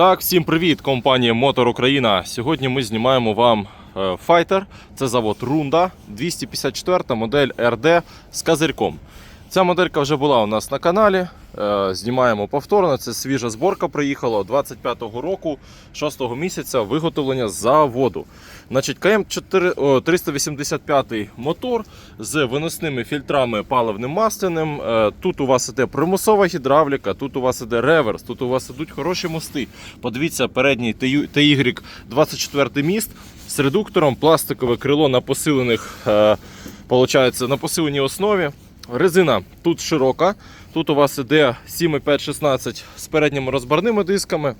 Так, всім привіт, компанія Мотор Україна. Сьогодні ми знімаємо вам е, Fighter. Це завод Рунда 254 модель RD з козирьком. Ця моделька вже була у нас на каналі. Е, Знімаємо повторно. Це свіжа зборка приїхала 25-го року, 6-го місяця виготовлення заводу. Значить, КМ 385 мотор з виносними фільтрами паливним масляним. Е, Тут у вас іде примусова гідравліка, тут у вас іде реверс, тут у вас ідуть хороші мости. Подивіться, передній TY 24 міст з редуктором, пластикове крило на посилених, е, на посиленій основі. Резина тут широка. Тут у вас іде 7,5-16 з передніми розбарними дисками.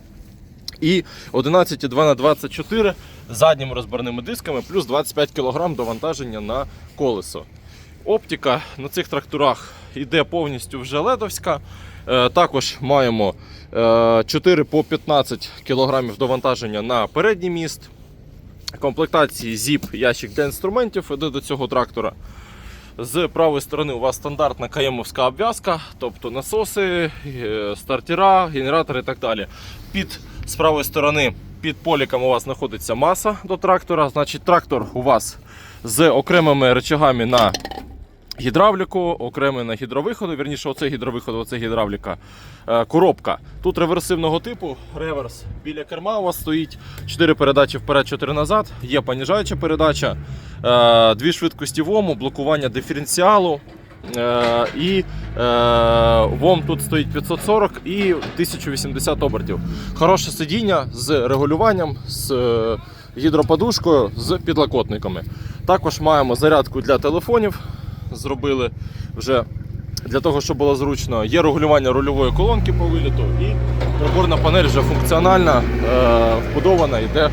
І 11,2 на 24 з задніми розбарними дисками, плюс 25 кг довантаження на колесо. Оптика на цих тракторах йде повністю вже ледовська. Е, Також маємо е, 4 по 15 кг довантаження на передній міст. Комплектації ZIP ящик для інструментів іде до цього трактора. З правої сторони у вас стандартна каємовська обв'язка, тобто насоси, е, стартера, генератори і так далі. Під з правої сторони під поліком у вас знаходиться маса до трактора. Значить, трактор у вас з окремими рычагами на гідравліку, окремий на гідровиходу. Вірніше, оце гідровиход, оце гідравліка. Е, Коробка. Тут реверсивного типу, реверс біля керма у вас стоїть. 4 передачі вперед, 4 назад. Є поніжаюча передача, дві швидкості ВОМу, блокування диференціалу. Е, І е, ВОМ тут стоїть 540 і 1080 обертів. Хороше сидіння з регулюванням, з е, гідроподушкою, з підлокотниками. Також маємо зарядку для телефонів. Зробили вже для того, щоб було зручно. Є регулювання рульової колонки по виліту і приборна панель вже функціональна, е, вбудована, йде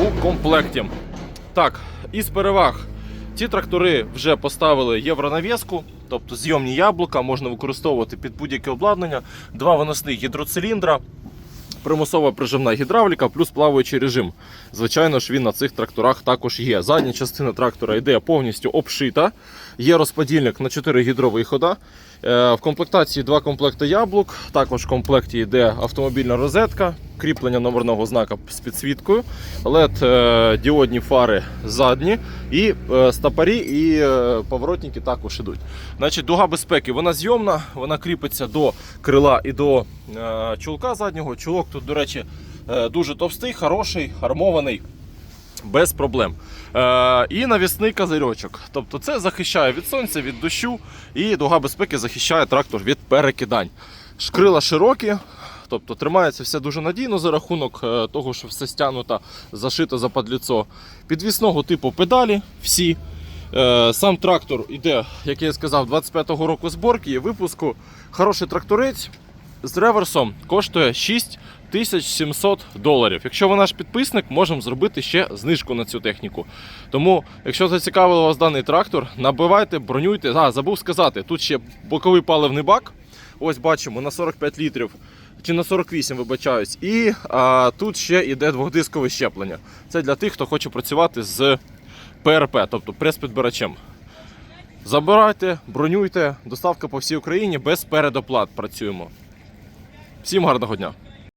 у комплекті. Так, із переваг. Ці трактори вже поставили євронав'язку, тобто зйомні яблука можна використовувати під будь-яке обладнання, два виносних гідроциліндра, примусова прижимна гідравліка, плюс плаваючий режим. Звичайно ж, він на цих тракторах також є. Задня частина трактора йде повністю обшита. Є розподільник на 4 гідровихода. Е, В комплектації два комплекти яблук. Також в комплекті йде автомобільна розетка, кріплення номерного знака з підсвіткою, led е, діодні фари задні, і е, стопорі і е, поворотники також ідуть. Значить, дуга безпеки вона зйомна, вона кріпиться до крила і до чулка заднього. Чулок тут, до речі, дуже товстий, хороший, армований. Без проблем. Е, і навісний козирьочок. Тобто це захищає від сонця, від дощу, і дуга безпеки захищає трактор від перекидань. Шкрила широкі, тобто тримається все дуже надійно за рахунок е, того, що все стягнуто, зашито за падліцо. Підвісного типу педалі всі. Е, Сам трактор іде, як я сказав, 25-го року зборки і випуску. Хороший тракторець з реверсом коштує 6700 доларів. Якщо ви наш підписник, можемо зробити ще знижку на цю техніку. Тому, якщо зацікавив вас даний трактор, набивайте, бронюйте. А, забув сказати, тут ще боковий паливний бак. Ось бачимо на 45 літрів. Чи на 48, вибачаюсь, і а, тут ще йде двохдискове щеплення. Це для тих, хто хоче працювати з ПРП, тобто прес-підбирачем. Забирайте, бронюйте, доставка по всій Україні без передоплат працюємо. Всім гарного дня!